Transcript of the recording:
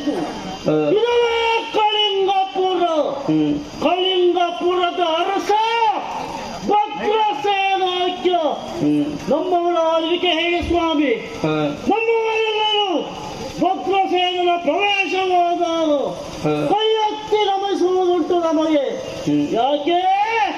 ಇದುವೇ ಕಳಿಂಗಪುರ. ಕಳಿಂಗಪುರದ ಅರಸ ಭದ್ರಸೇನಾಖ್ಯ ನಮ್ಮವರ ಆಳ್ವಿಕೆ ಹೇಗೆ ಸ್ವಾಮಿ. ನಮ್ಮವರೆಲ್ಲರೂ ಭದ್ರಸೇನನ ಪ್ರವೇಶವಾದರು ಕೈ ಹತ್ತಿ ನಮಿಸುವುದುಂಟು ನಮಗೆ. ಯಾಕೆ?